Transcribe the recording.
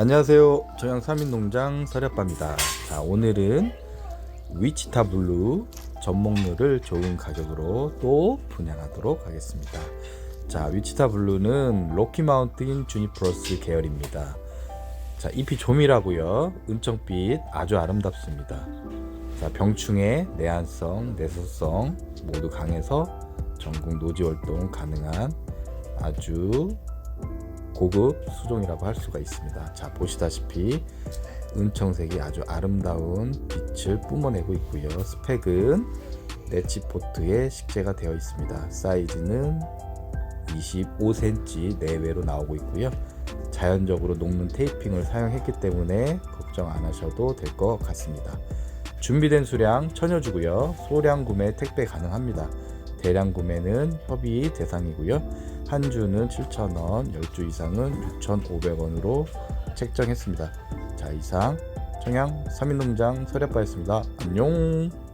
안녕하세요. 저양 삼인농장 서렵바입니다. 자, 오늘은 위치타 블루 전목류를 좋은 가격으로 또 분양하도록 하겠습니다. 자, 위치타 블루는 로키 마운틴 주니프로스 계열입니다. 자, 잎이 조밀하고요. 은청빛 아주 아름답습니다. 자, 병충해, 내한성, 내소성 모두 강해서 전국 노지 활동 가능한 아주 고급 수종이라고 할 수가 있습니다. 자 보시다시피 은청색이 아주 아름다운 빛을 뿜어내고 있고요. 스펙은 네치포트에 식재가 되어 있습니다. 사이즈는 25cm 내외로 나오고 있고요. 자연적으로 녹는 테이핑을 사용했기 때문에 걱정 안 하셔도 될 것 같습니다. 준비된 수량 천여주고요. 소량 구매 택배 가능합니다. 대량 구매는 협의 대상이고요. 한 주는 7,000원, 10주 이상은 6,500원으로 책정했습니다. 자, 이상 청양 3인농장 서렵바였습니다. 안녕!